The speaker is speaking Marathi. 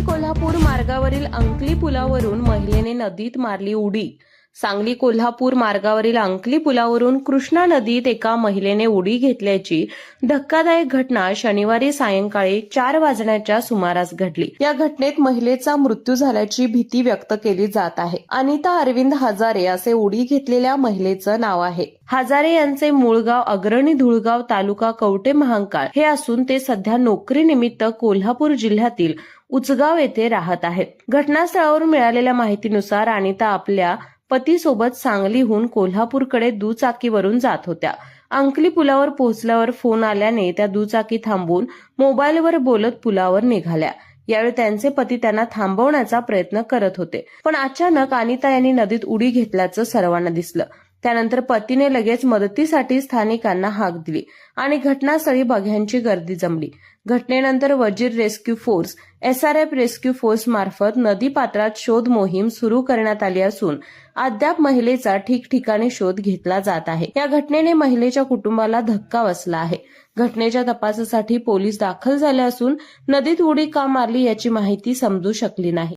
कोल्हापूर मार्गावरील अंकली पुलावरून महिलेने नदीत मारली उडी. सांगली कोल्हापूर मार्गावरील अंकली पुलावरून कृष्णा नदीत एका महिलेने उडी घेतल्याची धक्कादायक घटना शनिवारी सायंकाळी चार वाजण्याच्या सुमारास घडली. या घटनेत महिलेचा मृत्यू झाल्याची भीती व्यक्त केली जात आहे. अनिता अरविंद हजारे असे उडी घेतलेल्या महिलेचं नाव आहे. हजारे यांचे मूळ गाव अग्रणी धुळगाव तालुका कवटे महांकाळ हे असून ते सध्या नोकरीनिमित्त कोल्हापूर जिल्ह्यातील उचगाव येथे राहत आहेत. घटनास्थळावरून मिळालेल्या माहितीनुसार अनिता आपल्या पतीसोबत सांगलीहून कोल्हापूरकडे दुचाकीवरून जात होत्या. अंकली पुलावर पोहोचल्यावर फोन आल्याने त्या दुचाकी थांबवून मोबाईलवर बोलत पुलावर निघाल्या. यावेळी त्यांचे पती त्यांना थांबवण्याचा प्रयत्न करत होते. पण अचानक अनिता यांनी नदीत उडी घेतल्याचं सर्वांना दिसलं. त्यानंतर पतीने लगेच मदतीसाठी स्थानिकांना हाक दिली आणि घटनास्थळी बघ्यांची गर्दी जमली. घटनेनंतर Wazir rescue force SRF rescue force मार्फत नदी पात्रात शोध मोहीम सुरू करण्यात आली असून अद्याप महिलेचा ठिकठिकाणी शोध घेतला जात आहे. या घटनेने महिलेच्या कुटुंबाला धक्का बसला आहे. घटनेच्या तपासासाठी पोलीस दाखल झाले असून नदीत उडी का मारली याची माहिती समजू शकली नाही.